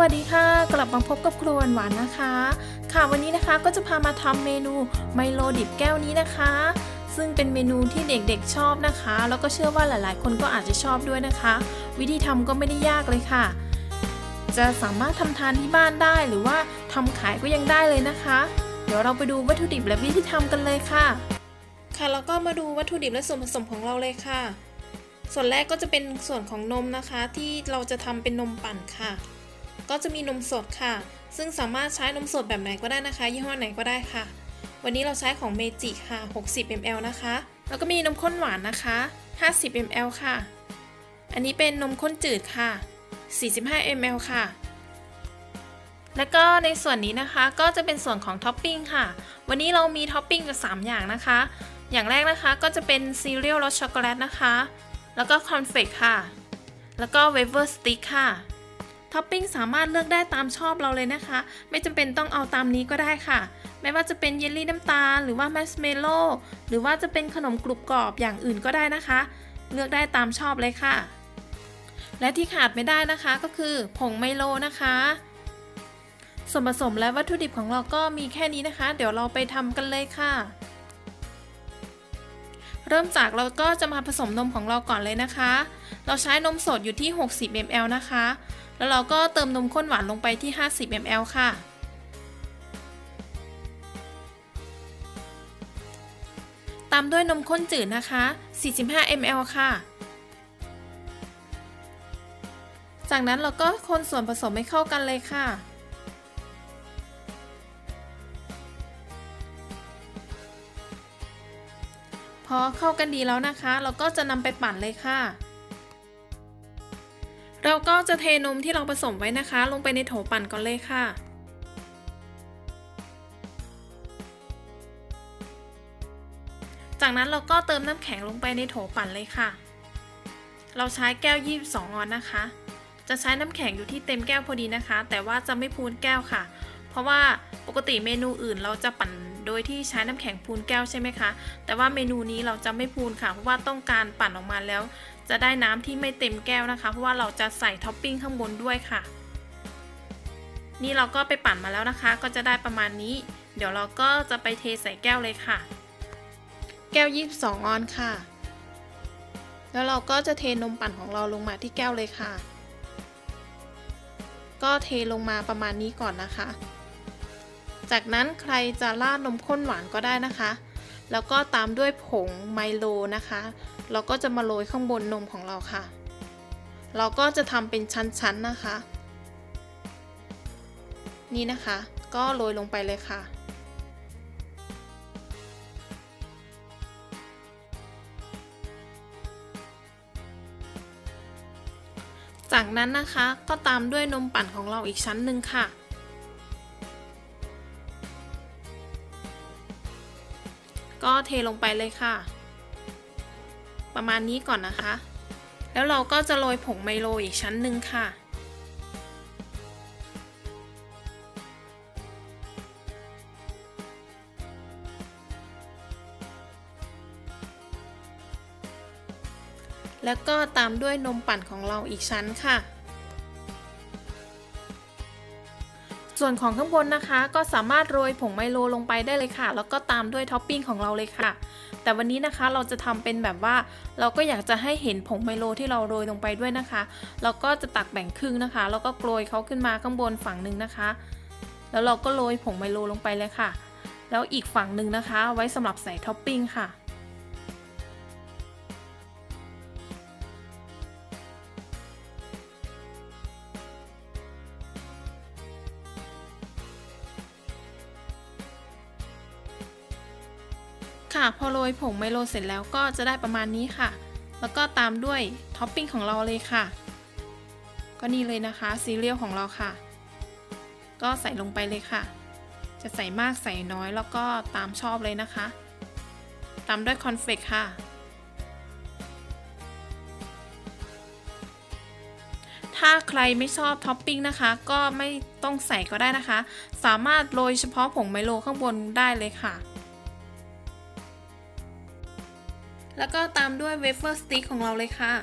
วัสดีค่ะ กลับมาพบกับครัวหวานนะคะ ค่ะวันนี้นะคะก็จะพามาทำเมนูไมโลดิบแก้วนี้นะคะ ซึ่งเป็นเมนูที่เด็กๆชอบนะคะ แล้วก็เชื่อว่าหลายๆ คนก็อาจจะชอบด้วยนะคะ วิธีทำก็ไม่ได้ยากเลยค่ะ จะสามารถทำทานที่บ้านได้หรือว่าทำขายก็ยังได้เลยนะคะ เดี๋ยวเราไปดูวัตถุดิบและวิธีทำกันเลยค่ะ ค่ะแล้วก็มาดูวัตถุดิบและส่วนผสมของเราเลยค่ะ ส่วนแรกก็จะเป็นส่วนของนมนะคะ ที่เราจะทำเป็นนมปั่นค่ะ ก็จะมีนมสดค่ะ ซึ่งสามารถใช้นมสดแบบไหนก็ได้นะคะ ยี่ห้อไหนก็ได้ค่ะ วันนี้เราใช้ของเมจิค่ะ 60 ml นะคะ แล้วก็มีนมข้นหวานนะคะ 50 ml ค่ะ อันนี้เป็นนมข้นจืดค่ะ 45 ml ค่ะ แล้วก็ในส่วนนี้นะคะก็จะเป็นส่วนของท็อปปิ้งค่ะ วันนี้เรามีท็อปปิ้งอยู่3อย่างนะคะ อย่างแรกนะคะก็จะเป็นซีเรียลรสช็อกโกแลตนะคะ แล้วก็คอนเฟกค่ะ แล้วก็เวเวอร์สติ๊กค่ะ ท็อปปิ้งสามารถเลือกได้ตามชอบเราเลยนะคะ ไม่จำเป็นต้องเอาตามนี้ก็ได้ค่ะ ไม่ว่าจะเป็นเยลลี่น้ำตาล หรือว่าแมสเมโล่หรือว่าจะเป็นขนมกรุบกรอบอย่างอื่นก็ได้นะคะ เลือกได้ตามชอบเลยค่ะ และที่ขาดไม่ได้นะคะก็คือผงไมโลนะคะ ส่วนผสมและวัตถุดิบของเราก็มีแค่นี้นะคะ เดี๋ยวเราไปทำกันเลยค่ะ เริ่มจากเราก็จะมาผสมนมของเราก่อนเลยนะคะ เราใช้นมสดอยู่ที่ 60 ml นะคะ แล้วเราก็เติมนมข้นหวานลงไปที่ 50 ml ค่ะ ตามด้วยนมข้นจืดนะคะ 45 ml ค่ะ จากนั้นเราก็คนส่วนผสมให้เข้ากันเลยค่ะ พอเข้ากันดีแล้วนะคะ เราก็จะนำไปปั่นเลยค่ะ เราก็จะเทนมที่เราผสมไว้นะคะ ลงไปในโถปั่นก่อนเลยค่ะจากนั้นเราก็เติมน้ำแข็งลงไปในโถปั่นเลยค่ะ เราใช้แก้ว 22 ออนนะคะ จะใช้น้ำแข็งอยู่ที่เต็มแก้วพอดีนะคะ แต่ว่าจะไม่พูนแก้วค่ะ เพราะว่าปกติเมนูอื่นเราจะปั่น โดยที่ใช้น้ำแข็งพูนแก้วใช่ไหมคะ แต่ว่าเมนูนี้เราจะไม่พูนค่ะ เพราะว่าต้องการปั่นออกมาแล้ว จะได้น้ำที่ไม่เต็มแก้วนะคะ เพราะว่าเราจะใส่ท็อปปิ้งข้างบนด้วยค่ะ นี่เราก็ไปปั่นมาแล้วนะคะ ก็จะได้ประมาณนี้ เดี๋ยวเราก็จะไปเทใส่แก้วเลยค่ะ แก้ว 22 ออนค่ะ แล้วเราก็จะเทนมปั่นของเราลงมาที่แก้วเลยค่ะ ก็เทลงมาประมาณนี้ก่อนนะคะ จากนั้นใครจะราดนมข้นหวานก็ได้นะคะ แล้วก็ตามด้วยผงไมโลนะคะ เราก็จะมาโรยข้างบนนมของเราค่ะ เราก็จะทำเป็นชั้นๆนะคะ นี่นะคะ ก็โรยลงไปเลยค่ะจากนั้นนะคะก็ตามด้วยนมปั่นของเราอีกชั้นหนึ่งค่ะ ก็เทลงไปเลยค่ะ ประมาณนี้ก่อนนะคะ แล้วเราก็จะโรยผงไมโลอีกชั้นหนึ่งค่ะ แล้วก็ตามด้วยนมปั่นของเราอีกชั้นค่ะ ส่วนของข้างบนนะคะก็สามารถโรยผงไมโลลงไปได้เลยค่ะ แล้วก็ตามด้วยท็อปปิ้งของเราเลยค่ะ แต่วันนี้นะคะเราจะทำเป็นแบบว่า เราก็อยากจะให้เห็นผงไมโลที่เราโรยลงไปด้วยนะคะ เราก็จะตักแบ่งครึ่งนะคะ แล้วก็โรยเขาขึ้นมาข้างบนฝั่งหนึ่งนะคะ แล้วเราก็โรยผงไมโลลงไปเลยค่ะ แล้วอีกฝั่งหนึ่งนะคะ ไว้สำหรับใส่ท็อปปิ้งค่ะ ค่ะ พอโรยผงไมโลเสร็จแล้วก็จะได้ประมาณนี้ค่ะ แล้วก็ตามด้วยท็อปปิ้งของเราเลยค่ะ ก็นี่เลยนะคะซีเรียลของเราค่ะ ก็ใส่ลงไปเลยค่ะ จะใส่มากใส่น้อยแล้วก็ตามชอบเลยนะคะ ตามด้วยคอนเฟกค่ะถ้าใครไม่ชอบท็อปปิ้งนะคะ ก็ไม่ต้องใส่ก็ได้นะคะ สามารถโรยเฉพาะผงไมโลข้างบนได้เลยค่ะ แล้วก็ตามด้วยเวเฟอร์สติ๊กของเราเลยค่ะ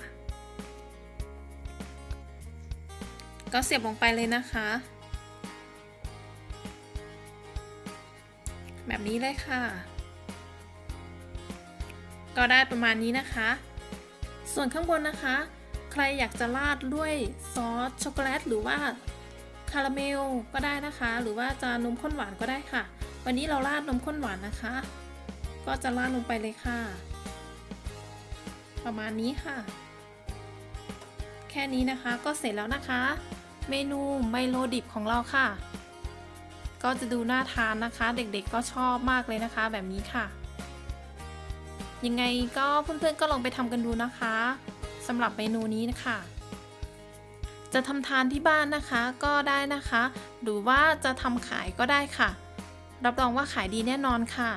ก็เสียบลงไปเลยนะคะ แบบนี้เลยค่ะ ก็ได้ประมาณนี้นะคะ ส่วนข้างบนนะคะ ใครอยากจะราดด้วยซอสช็อกโกแลตหรือว่าคาราเมลก็ได้นะคะ หรือว่าจะนมข้นหวานก็ได้ค่ะ วันนี้เราราดนมข้นหวานนะคะ ก็จะราดลงไปเลยค่ะ ประมาณนี้ค่ะ แค่นี้นะคะก็เสร็จแล้วนะคะ เมนูไมโลดิบของเราค่ะ ก็จะดูน่าทานนะคะ เด็กๆก็ชอบมากเลยนะคะ แบบนี้ค่ะ ยังไงก็เพื่อนๆก็ลองไปทำกันดูนะคะสำหรับเมนูนี้นะคะจะทำทานที่บ้านนะคะก็ได้นะคะ หรือว่าจะทำขายก็ได้ค่ะ รับรองว่าขายดีแน่นอนค่ะ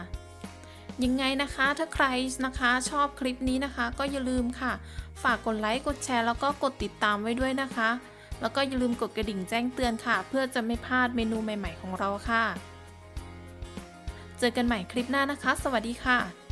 ยังไงนะคะถ้าใครนะคะชอบคลิปนี้นะคะ ก็อย่าลืมค่ะ ฝากกดไลค์กดแชร์แล้วก็กดติดตามไว้ด้วยนะคะ แล้วก็อย่าลืมกดกระดิ่งแจ้งเตือนค่ะ เพื่อจะไม่พลาดเมนูใหม่ ๆ ของเราค่ะ เจอกันใหม่คลิปหน้านะคะ สวัสดีค่ะ